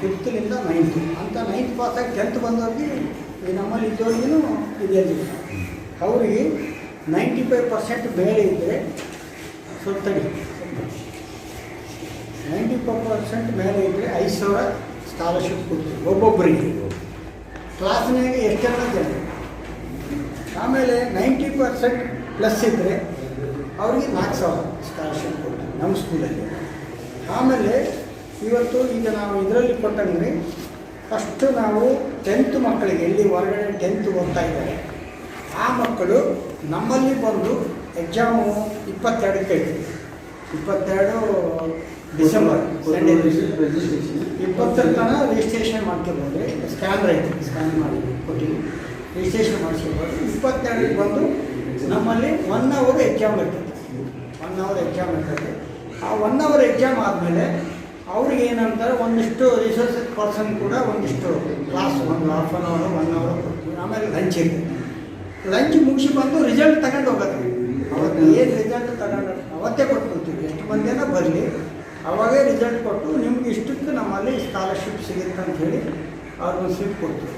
ಫಿಫ್ತ್ಲಿಂದ ninth ಅಂತ ninth ಪಾಸಾಗಿ tenth ಬಂದವ್ರಿಗೆ ನಮ್ಮಲ್ಲಿ ಇದ್ದವ್ರಿಗೂ ಇದೆ ಅವರಿಗೆ ನೈಂಟಿ ಫೈವ್ ಪರ್ಸೆಂಟ್ ಮೇಲೆ ಇದ್ದರೆ ಸ್ವಲ್ಪ ತಡಿ ನೈಂಟಿ ಫೈವ್ ಪರ್ಸೆಂಟ್ ಮೇಲೆ ಇದ್ದರೆ ಐದು ಸಾವಿರ ಸ್ಕಾಲರ್ಶಿಪ್ ಕೊಡ್ತೀವಿ ಒಬ್ಬೊಬ್ಬರಿಗೆ ಕ್ಲಾಸ್ನಾಗ ಎಷ್ಟು ಜನ? ಜನ ಆಮೇಲೆ ನೈಂಟಿ ಪರ್ಸೆಂಟ್ ಪ್ಲಸ್ ಇದ್ದರೆ ಅವ್ರಿಗೆ ನಾಲ್ಕು ಸಾವಿರ ಸ್ಕಾಲರ್ಶಿಪ್ ಕೊಡ್ತೀವಿ ನಮ್ಮ ಸ್ಕೂಲಲ್ಲಿ ಆಮೇಲೆ ಇವತ್ತು ಈಗ ನಾವು ಇದರಲ್ಲಿ ಕೊಟ್ಟಂಗೆ ಫಸ್ಟು ನಾವು ಟೆಂತ್ ಮಕ್ಕಳಿಗೆ ಎಲ್ಲಿ ಹೊರಗಡೆ ಟೆಂತ್ ಓದ್ತಾ ಇದ್ದಾರೆ. ಆ ಮಕ್ಕಳು ನಮ್ಮಲ್ಲಿ ಬಂದು ಎಕ್ಸಾಮು ಇಪ್ಪತ್ತೆರಡಕ್ಕೆ ಐತಿ ಇಪ್ಪತ್ತೆರಡು ಡಿಸೆಂಬರ್ ಸಂಡೇ ರಿಜಿಸ್ಟ್ರೇಷನ್ ಇಪ್ಪತ್ತರ ತನಕ ರಿಜಿಸ್ಟ್ರೇಷನ್ ಮಾಡ್ಕೊಬೋದು. ಸ್ಕ್ಯಾನ್ ಐತೆ ಸ್ಕ್ಯಾನ್ ಮಾಡಿ ಕೊಟ್ಟಿವಿ. ರಿಜಿಸ್ಟ್ರೇಷನ್ ಮಾಡಿಸ್ಕೊಬೋದು. ಇಪ್ಪತ್ತೆರಡಕ್ಕೆ ಬಂದು ನಮ್ಮಲ್ಲಿ ಒನ್ ಅವರ್ ಎಕ್ಸಾಮ್ ಇರ್ತದೆ. ಒನ್ ಅವರ್ ಎಕ್ಸಾಮ್ ಇರ್ತದೆ. ಆ ಒನ್ ಅವರ್ ಎಕ್ಸಾಮ್ ಆದಮೇಲೆ ಅವ್ರಿಗೆ ಏನಂತಾರೆ, ಒಂದಿಷ್ಟು ರಿಸೋರ್ಸ್ ಪರ್ಸನ್ ಕೂಡ ಒಂದಿಷ್ಟು ಕ್ಲಾಸ್ ಒಂದು half an hour one hour ಕೊಡ್ತೀವಿ. ಆಮೇಲೆ ಲಂಚ್ ಇರ್ತದೆ ಲಂಚ್ ಮುಗಿಸಿ ಬಂದು ರಿಸಲ್ಟ್ ತಗೊಂಡು ಹೋಗೋದು. ಅವತ್ತು ಏನು ರಿಸಲ್ಟ್ ತಗೊಂಡು ಅವತ್ತೇ ಕೊಡ್ತೀವಿ ಎಷ್ಟು ಮಂದಿನ ಬರಲಿ. ಅವಾಗೇ ರಿಸಲ್ಟ್ ಕೊಟ್ಟು ನಿಮ್ಗೆ ಇಷ್ಟಕ್ಕೆ ನಮ್ಮಲ್ಲಿ ಸ್ಕಾಲರ್ಶಿಪ್ ಸಿಗುತ್ತೆ ಅಂತ ಹೇಳಿ ಅವ್ರಿಗೊಂದು ಸ್ಲಿಪ್ ಕೊಡ್ತೀವಿ.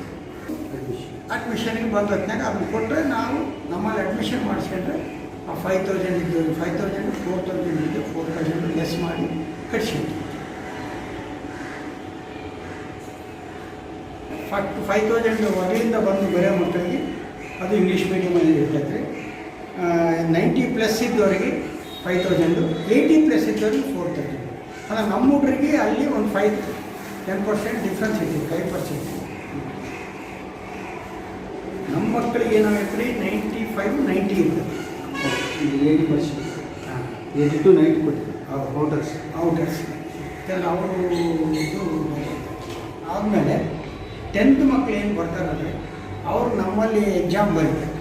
ಅಡ್ಮಿಷನ್ಗೆ ಬಂದ ಹೊತ್ನಾಗ ಅದನ್ನ ಕೊಟ್ಟರೆ ನಾವು ನಮ್ಮಲ್ಲಿ ಅಡ್ಮಿಷನ್ ಮಾಡಿಸ್ಕೊಂಡ್ರೆ ಆ ಫೈವ್ ತೌಸಂಡ್ ಇದ್ದು ಫೈವ್ ತೌಸಂಡ್ ಫೋರ್ ತೌಸಂಡ್ ಇದ್ದು ಫೋರ್ ತೌಸಂಡ್ ಲೆಸ್ ಮಾಡಿ ಕಟ್ಸಿಬಿಟ್ಟು ಫಟ್ ಫೈವ್ ತೌಸಂಡ್ ಹೊರಗಿಂದ ಬಂದು ಬರೋ ಮಕ್ಕಳಿಗೆ ಅದು ಇಂಗ್ಲೀಷ್ ಮೀಡಿಯಮಲ್ಲಿ ಇರ್ತೈತೆ. ನೈಂಟಿ ಪ್ಲಸ್ ಇದ್ದವರಿಗೆ ಫೈವ್ ತೌಸಂಡು ಏಯ್ಟಿ ಪ್ಲಸ್ ಇದ್ದವರಿಗೆ ಫೋರ್ ತೌಸಂಡ್ ಅಲ್ಲ ನಮ್ಮ ಹುಡುಗರಿಗೆ ಅಲ್ಲಿ ಒಂದು ಫೈವ್ ಟೆನ್ ಪರ್ಸೆಂಟ್ ಡಿಫ್ರೆನ್ಸ್ ಇದೆ ಫೈವ್ ಪರ್ಸೆಂಟ್ ನಮ್ಮ ಮಕ್ಕಳಿಗೆ ಏನಾಗುತ್ತೆ ರೀ ನೈಂಟಿ ಫೈವ್ ನೈಂಟಿ ಇರ್ತದೆ eighty percent eighty two ninety ಕೊಡ್ತೀವಿ. ಔಟರ್ಸ್ ಔಟರ್ಸ್ ಅವರು ಇದು ಆದಮೇಲೆ ಟೆಂತ್ ಮಕ್ಕಳು ಏನು ಬರ್ತಾರಲ್ಲ ಅವರು ನಮ್ಮಲ್ಲಿ ಎಕ್ಸಾಮ್ ಬರೀತಾರೆ.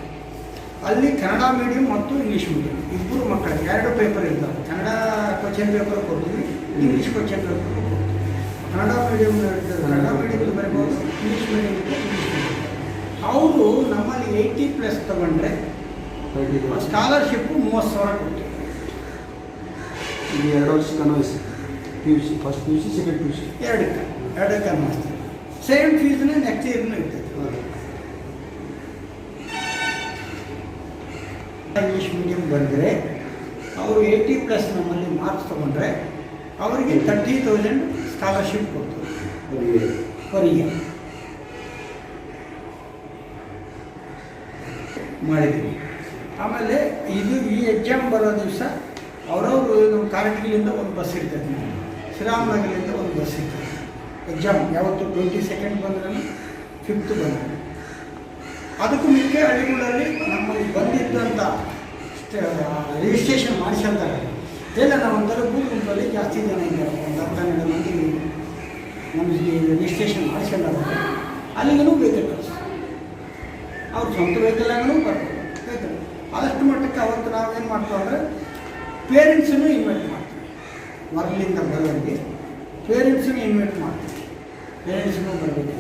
ಅಲ್ಲಿ ಕನ್ನಡ ಮೀಡಿಯಂ ಮತ್ತು ಇಂಗ್ಲೀಷ್ ಮೀಡಿಯಂ ಇಬ್ಬರು ಮಕ್ಕಳು ಎರಡು ಪೇಪರ್ ಇರ್ತಾವೆ. ಕನ್ನಡ ಕ್ವಶನ್ ಪೇಪರ್ ಕೊಡ್ತೀವಿ ಇಂಗ್ಲೀಷ್ ಕ್ವಶನ್ ಪೇಪರ್ ಕೊಡ್ತೀವಿ. ಕನ್ನಡ ಮೀಡಿಯಂ ಕನ್ನಡ ಮೀಡಿಯಂ ಬರ್ಬೋದು ಇಂಗ್ಲೀಷ್ ಮೀಡಿಯಂ ಇಂಗ್ಲೀಷ್ ಮೀಡಿಯಂ ಅವರು ನಮ್ಮಲ್ಲಿ ಏಯ್ಟಿ ಪ್ಲಸ್ ತಗೊಂಡ್ರೆ ಸ್ಕಾಲರ್ಶಿಪ್ಪು ಮೂವತ್ತು ಸಾವಿರ ಕೊಡ್ತೀವಿ. ಎರಡು ವರ್ಷ ಅನ್ವಯಿಸಿ P U C first P U C second P U C ಎರಡಕ್ಕೆ ಎರಡಕ್ಕೆ ಅನ್ವಯಿಸ್ತೀವಿ ಸೇಮ್ ಫೀಸ್ನೇ ನೆಕ್ಸ್ಟ್ ಇಯರ್ನೂ ಇರ್ತೈತೆ ಇಂಗ್ಲೀಷ್ ಮೀಡಿಯಂ ಬಂದರೆ ಅವರು ಏಯ್ಟಿ ಪ್ಲಸ್ ನಮ್ಮಲ್ಲಿ ಮಾರ್ಕ್ಸ್ ತೊಗೊಂಡ್ರೆ ಅವರಿಗೆ ತರ್ಟಿ ತೌಸಂಡ್ ಸ್ಕಾಲರ್ಶಿಪ್ ಕೊಡ್ತಾರೆ. ಪರ್ ಇಯರ್ ಮಾಡಿದ್ದೀವಿ. ಆಮೇಲೆ ಇದು ಈ ಎಕ್ಸಾಮ್ ಬರೋ ದಿವಸ ಅವರವರು ಕಾರ್ಟಿಗಳಿಂದ ಒಂದು ಬಸ್ ಇರ್ತದೆ. ಶ್ರೀರಾಮನಗರದಿಂದ ಒಂದು ಬಸ್ ಇರ್ತದೆ. ಎಕ್ಸಾಮ್ ಯಾವತ್ತು ಟ್ವೆಂಟಿ ಸೆಕೆಂಡ್ ಬಂದ್ರೆ ಫಿಫ್ತ್ ಬಂದರೆ ಅದಕ್ಕೂ ಮುಂಚೆ ಹಳ್ಳಿಗಳಲ್ಲಿ ನಮ್ಮಲ್ಲಿ ಬಂದಿದ್ದಂಥ ರಿಜಿಸ್ಟ್ರೇಷನ್ ಮಾಡಿಸ್ಕೊಂತಾರೆ ಎಲ್ಲ ನಾವು ತಲುಪು ಗುಂಪಲ್ಲಿ ಜಾಸ್ತಿ ಜನ ಇದ್ದಾರೆ. ಒಂದು ಹತ್ತು ಹನ್ನೆರಡು ನಮಗೆ ರಿಜಿಸ್ಟ್ರೇಷನ್ ಮಾಡಿಸ್ಕೊಂಡಾರೆ ಅಲ್ಲಿಗೂ ವೆಹಿಕಲ್ ಕಳಿಸ್ತಾರೆ ಅವ್ರ ಸ್ವಂತ ವೆಹಿಕಲ್ನಾಗೂ ಬರ್ತಾರೆ ಆದಷ್ಟು ಮಟ್ಟಕ್ಕೆ ಅವತ್ತು ನಾವೇನು ಮಾಡ್ತೀವಿ ಅಂದರೆ ಪೇರೆಂಟ್ಸನ್ನು ಇನ್ವೈಟ್ ಮಾಡ್ತೀವಿ. ಹೊರಗಿಂದ ಬರೋರಿಗೆ ಪೇರೆಂಟ್ಸನ್ನು ಇನ್ವೈಟ್ ಮಾಡ್ತೀವಿ. ಪೇರೆಂಟ್ಸ್ನೂ ಬರಬೇಕು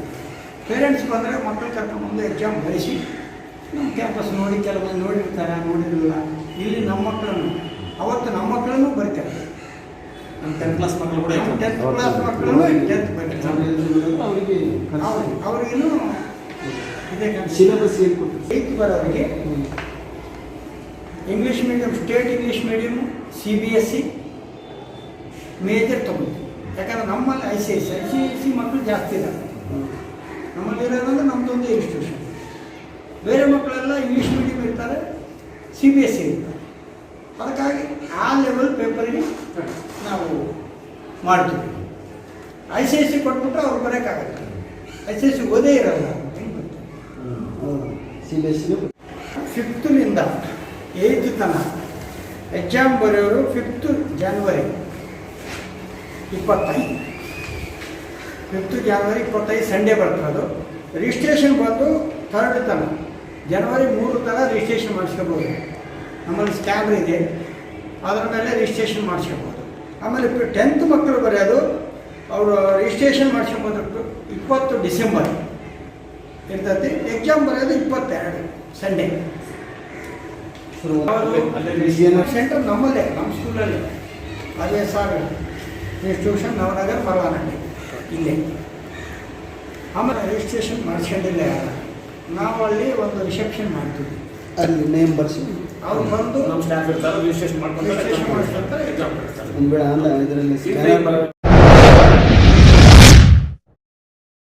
ಪೇರೆಂಟ್ಸ್ ಬಂದರೆ ಮಕ್ಕಳು ಕರ್ಕೊಂಡ್ಬಂದು ಎಕ್ಸಾಮ್ ಬರೆಸಿ ನಮ್ಮ ಕ್ಯಾಂಪಸ್ ನೋಡಿ ಕೆಲವೊಂದು ನೋಡಿರ್ತಾರೆ ನೋಡಿರಲಿಲ್ಲ ಇಲ್ಲಿ ನಮ್ಮ ಮಕ್ಕಳನ್ನು ಅವತ್ತು ನಮ್ಮ ಮಕ್ಕಳನ್ನು ಬರ್ತಾರೆ. ನಮ್ಮ ಟೆಂತ್ ಕ್ಲಾಸ್ ಮಕ್ಕಳು ಕೂಡ. ಟೆಂತ್ ಕ್ಲಾಸ್ ಮಕ್ಕಳು ಟೆಂತ್ ಬರ್ತಾರೆ. ಅವರಿಗೆ ಅವ್ರಿಗೆ ಇದೇ ಸಿಲೆಬಸ್ ಏನು ಏತ್ ಬರೋರಿಗೆ English medium state English medium C B S C major ತೊಗೊಳ್ತೀವಿ ಯಾಕಂದ್ರೆ ನಮ್ಮಲ್ಲಿ I C I C I C I C ಮಕ್ಕಳು ಜಾಸ್ತಿ ಇದ್ದಾರೆ. ನಮ್ಮಲ್ಲಿ ಇರೋದಂದ್ರೆ ನಮ್ಮದೊಂದು ಇನ್ಸ್ಟಿಟ್ಯೂಷನ್ ಬೇರೆ ಮಕ್ಕಳೆಲ್ಲ ಇಂಗ್ಲೀಷ್ ಮೀಡಿಯಂ ಇರ್ತಾರೆ ಸಿ ಬಿ ಎಸ್ ಸಿ ಇರ್ತಾರೆ. ಅದಕ್ಕಾಗಿ ಆ ಲೆವೆಲ್ ಪೇಪರಿಗೆ ನಾವು ಮಾಡ್ತೀವಿ. ಐ ಸಿ ಐ ಸಿ ಕೊಟ್ಬಿಟ್ರೆ ಅವ್ರು ಬರೋಕ್ಕಾಗತ್ತೆ ಐ ಸಿ ಐ ಸಿ ಓದೇ ಇರಲ್ಲ. ಸಿ ಬಿ ಎಸ್ ಸಿ ಫಿಫ್ತ್ನಿಂದ ಏಜ್ ತನಕ ಎಕ್ಸಾಮ್ ಬರೆಯೋರು ಫಿಫ್ತ್ ಜಾನ್ವರಿ ಇಪ್ಪತ್ತೈದು. ಫಿಫ್ತ್ ಜಾನ್ವರಿ ಇಪ್ಪತ್ತೈದು ಸಂಡೇ ಬರ್ತದೆ ರಿಜಿಸ್ಟ್ರೇಷನ್ ಬಂದು ಥರ್ಡ್ ತನಕ. ಜನವರಿ ಮೂರು ತನಕ ರಿಜಿಸ್ಟ್ರೇಷನ್ ಮಾಡಿಸ್ಕೋಬೋದು. ಆಮೇಲೆ ಸ್ಕ್ಯಾನರ್ ಇದೆ. ಅದರ ಮೇಲೆ ರಿಜಿಸ್ಟ್ರೇಷನ್ ಮಾಡಿಸ್ಕೋಬೋದು. ಆಮೇಲೆ ಟೆಂತ್ ಮಕ್ಕಳು ಬರೆಯೋದು ಅವರು ರಿಜಿಸ್ಟ್ರೇಷನ್ ಮಾಡಿಸ್ಕೋಬೋದು ಇಪ್ಪತ್ತು ಡಿಸೆಂಬರ್ ಇರ್ತೈತಿ ಎಕ್ಸಾಮ್ ಬರೆಯೋದು ಇಪ್ಪತ್ತೆರಡು ಸಂಡೇ ಸೆಂಟರ್ ನಮ್ಮಲ್ಲೇ ನಮ್ಮ ಸ್ಕೂಲಲ್ಲಿ ಅದೇ ಸರ್. ಇನ್ಸ್ಟಿಟ್ಯೂಷನ್ ನವನಗರ್ ಪರವಾನಗಿ ಇಲ್ಲೇ. ಆಮೇಲೆ ರಿಜಿಸ್ಟ್ರೇಷನ್ ಮಾಡಿಸ್ಕೊಂಡಿಲ್ಲ ಯಾರು? ನಾವು ಅಲ್ಲಿ ಒಂದು ರಿಸೆಪ್ಷನ್ ಮಾಡ್ತೀವಿ. ಅಲ್ಲಿ ನೇಮ್ ಬರ್ಸಿ. ಅವ್ರು ಬಂದು ನಮ್ಮ ಸ್ಟಾಫ್ ಇರ್ತಾರೆ ರಿಜಿಸ್ಟ್ರೇಷನ್ ಮಾಡ್ಕೊಂಡು ರಿಜಿಸ್ಟ್ರೇಷನ್. ಎಕ್ಸಾಮ್ ಮಾಡ್ತಾರೆ. ಒಂದು ವೇಳೆ ಆನ್ಲೈನ್ ಇದರಲ್ಲಿ